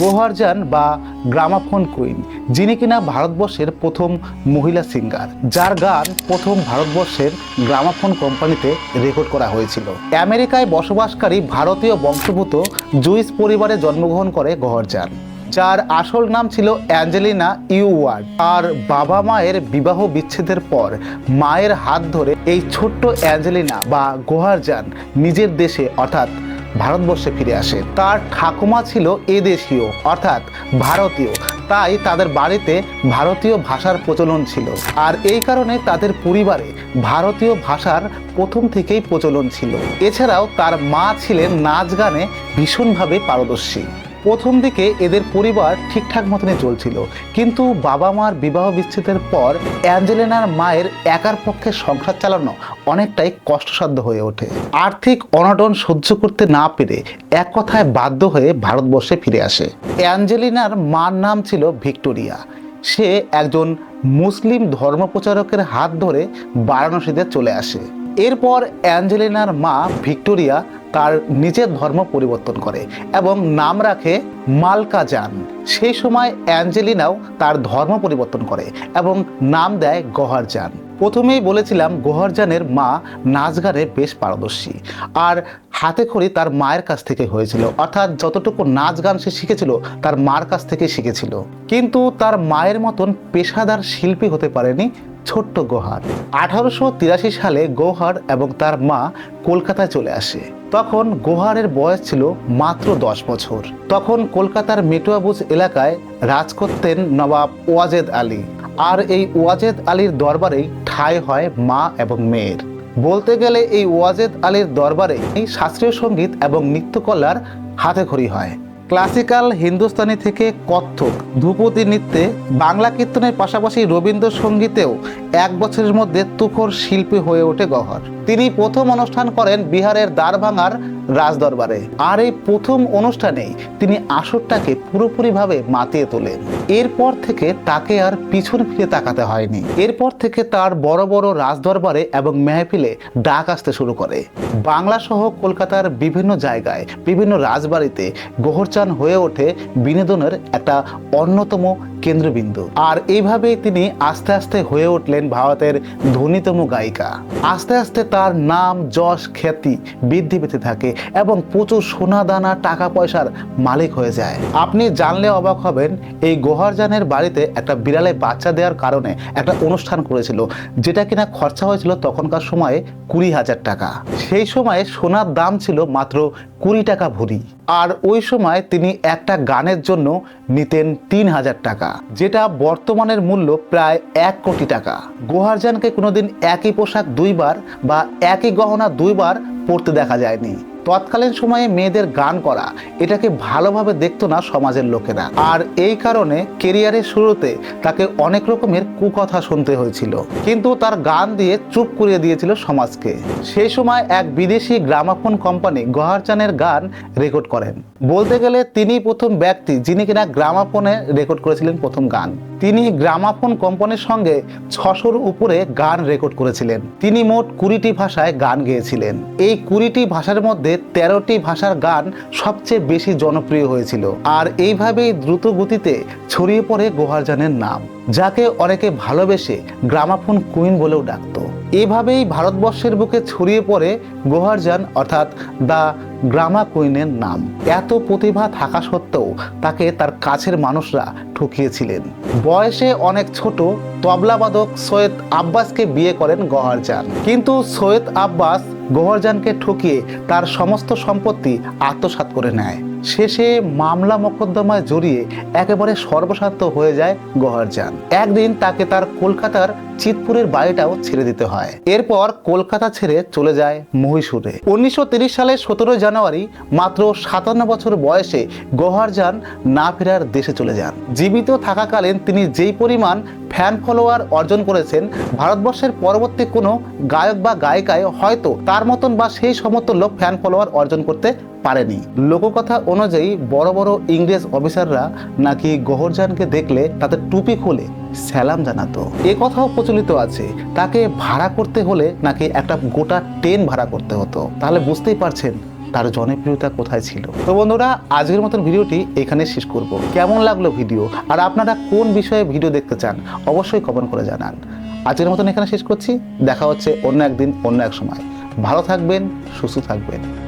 গোহারজান বা gramophone queen, যিনি কিনা ভারতবর্ষের প্রথম মহিলা সিঙ্গার, যার গান প্রথম ভারতবর্ষের গ্রামাফোন কোম্পানিতে রেকর্ড করা হয়েছিল। আমেরিকায় বসবাসকারী ভারতীয় বংশভূত জুইস পরিবারে জন্মগ্রহণ করে গোহরজান, যার আসল নাম ছিল অ্যাঞ্জেলিনা ইউওয়ার্ড। আর বাবা মায়ের বিবাহ বিচ্ছেদের পর মায়ের হাত ধরে এই ছোট্ট অ্যাঞ্জেলিনা বা গোহারজান নিজের দেশে, অর্থাৎ ভারতবর্ষে ফিরে আসে। তার ঠাকুমা ছিল এদেশীয়, অর্থাৎ ভারতীয়। তাই তাদের বাড়িতে ভারতীয় ভাষার প্রচলন ছিল। আর এই কারণে তাদের পরিবারে ভারতীয় ভাষার প্রথম থেকেই প্রচলন ছিল। এছাড়াও তার মা ছিলেন নাচ গানে ভীষণভাবে পারদর্শী। প্রথম দিকে এদের পরিবার ঠিকঠাক মতনই চলছিল। কিন্তু বাবা মার বিবাহ বিচ্ছেদের পর অ্যাঞ্জেলিনার মায়ের একার পক্ষে সংসার চালানো অনেকটাই কষ্টসাধ্য হয়ে ওঠে। আর্থিক অনটন সহ্য করতে না পেরে এক কথায় বাধ্য হয়ে ভারতবর্ষে ফিরে আসে। অ্যাঞ্জেলিনার মার নাম ছিল ভিক্টোরিয়া। সে একজন মুসলিম ধর্মপ্রচারকের হাত ধরে বারাণসীতে চলে আসে। এরপর অ্যাঞ্জেলিনার মা ভিক্টোরিয়া তার নিজের ধর্ম পরিবর্তন করে এবং নাম রাখে মালকা যান। সেই সময় অ্যাঞ্জেলিনাও তার ধর্ম পরিবর্তন করে এবং নাম দেয় গহারজান প্রথমেই বলেছিলাম গোহরজানের মা নাচ গানে বেশ পারদর্শী। আর হাতে খড়ি তার মায়ের কাছ থেকে হয়েছিল। অর্থাৎ যতটুকু নাচ গান সে শিখেছিল, তার মার কাছ থেকে শিখেছিল। কিন্তু তার মায়ের মতন পেশাদার শিল্পী হতে পারেনি ছোট্ট গোহার। আঠারোশো তিরাশি সালে গোহার এবং তার মা কলকাতায় চলে আসে। তখন গোহারের বয়স ছিল মাত্র দশ বছর। তখন কলকাতার মেটুয়াবুজ এলাকায় রাজ করতেন নবাব ওয়াজেদ আলী। আর এই ওয়াজেদ আলীর দরবারেই ঠাঁই হয় মা এবং মেয়ের। বলতে গেলে এই ওয়াজেদ আলীর দরবারে এই শাস্ত্রীয় সংগীত এবং নৃত্যকলার হাতেখড়ি হয়। ক্লাসিক্যাল হিন্দুস্তানি থেকে কত্থক, ধ্রুপদী নৃত্যে, বাংলা কীর্তনের পাশাপাশি রবীন্দ্রসঙ্গীতেও এক বছরের মধ্যে তুখর শিল্পী হয়ে ওঠে গহর। তিনি প্রথম অনুষ্ঠান করেন বিহারের দ্বারভাঙার রাজদরবারে। আর এই প্রথম অনুষ্ঠানেই তিনি আসরটাকে পুরোপুরিভাবে মাতিয়ে তোলেন। এরপর থেকে তাকে আর পিছন ফিরে তাকাতে হয়নি। এরপর থেকে তার বড় বড় রাজদরবারে এবং মেহফিলে ডাক আসতে শুরু করে। বাংলা সহ কলকাতার বিভিন্ন জায়গায়, বিভিন্ন রাজবাড়িতে গোহরচান হয়ে ওঠে বিনোদনের একটা অন্যতম কেন্দ্রবিন্দু। আর এইভাবেই তিনি আস্তে আস্তে হয়ে উঠলেন ভারতের ধনীতম গায়িকা। আস্তে আস্তে তার নাম যশ খ্যাতি বৃদ্ধি পেতে থাকে এবং প্রচুর সোনা দানা টাকা পয়সার মালিক হয়ে যায়। আপনি জানলে অবাক হবেন, এই গোহরজানের বাড়িতে একটা বিড়ালে বাচ্চা দেওয়ার কারণে একটা অনুষ্ঠান করেছিল, যেটা কিনা খরচা হয়েছিল তখনকার সময়ে কুড়ি হাজার টাকা। সেই সময়ে সোনার দাম ছিল মাত্র কুড়ি টাকা ভরি। আর ওই সময় তিনি একটা গানের জন্য নিতেন তিন হাজার টাকা, যেটা বর্তমানের মূল্য প্রায় এক কোটি টাকা। গোহারজানকে কোনোদিন একই পোশাক দুইবার বা একই গহনা দুইবার পরতে দেখা যায়নি। তৎকালীন সময়ে মেয়েদের গান করা, এটাকে ভালোভাবে দেখতো না সমাজের লোকেরা। আর এই কারণে কেরিয়ারের শুরুতে তাকে অনেক রকমের কুকথা শুনতে হয়েছিল। কিন্তু তার গান দিয়ে চুপ করিয়ে দিয়েছিল সমাজকে। সেই সময় এক বিদেশি গ্রামাফোন কোম্পানি গহারচানের গান রেকর্ড করেন। বলতে গেলে তিনি প্রথম ব্যক্তি যিনি কিনা গ্রামাফোনে রেকর্ড করেছিলেন প্রথম গান। তিনি গ্রামাফোন কোম্পানির সঙ্গে ছশোর উপরে গান রেকর্ড করেছিলেন। তিনি মোট কুড়িটি ভাষায় গান গেয়েছিলেন। এই কুড়িটি ভাষার মধ্যে তেরোটি ভাষার গান সবচেয়ে বেশি জনপ্রিয় হয়েছিল। আর এইভাবেই দ্রুত গতিতে ছড়িয়ে পড়ে গোহারজানের নাম, যাকে অনেকে ভালোবেসে গ্রামাফোন কুইন বলেও ডাকতো। এভাবেই ভারতবর্ষের বুকে ছড়িয়ে পড়ে গোহারজান অর্থাৎ দ্য গ্রামা কুইনের নাম। এত প্রতিভা থাকা সত্ত্বেও তাকে তার কাছের মানুষরা ঠকিয়েছিলেন। বয়সে অনেক ছোট তবলাবাদক সৈয়দ আব্বাসকে বিয়ে করেন গহারজান কিন্তু সৈয়দ আব্বাস গোহরজানকে ঠকিয়ে তার সমস্ত সম্পত্তি আত্মসাৎ করে নেয়। শেষে মামলা মোকদ্দমায় জড়িয়ে একেবারে সর্বশান্ত হয়ে যায় গহরজান একদিন তাকে তার কলকাতার চিতপুরের বাড়িটাও ছেড়ে দিতে হয়। এরপর কলকাতা ছেড়ে চলে যায় মহীশূরে। উনিশশো সালে সতেরো জানুয়ারি মাত্র সাতান্ন বছর বয়সে গহারজান না ফেরার দেশে চলে যান। জীবিত থাকাকালীন তিনি যেই পরিমাণ ফ্যান ফলোয়ার অর্জন করেছেন, ভারতবর্ষের পরবর্তী কোনো গায়ক বা গায়িকায় হয়তো তার মতন বা সেই সমতুল্য ফ্যান ফলোয়ার অর্জন করতে পারেনি। লোককথা অনুযায়ী বড় বড় ইংরেজ অফিসাররা নাকি গহরজানকে দেখলে তাদের টুপি খুলে সালাম জানাতো। এ কথাও প্রচলিত আছে, তাকে ভাড়া করতে হলে নাকি একটা গোটা ট্রেন ভাড়া করতে হতো। তাহলে বুঝতেই পারছেন তার জনপ্রিয়তা কোথায় ছিল? তো বন্ধুরা, আজকের মতন ভিডিওটি এখানে শেষ করব। কেমন লাগল ভিডিও? আর আপনারা কোন বিষয়ে ভিডিও দেখতে চান, অবশ্যই কমেন্ট করে জানান। আজকের মতন এখানে শেষ করছি। দেখা হচ্ছে অন্য একদিন, অন্য এক সময়। ভালো থাকবেন, সুস্থ থাকবেন।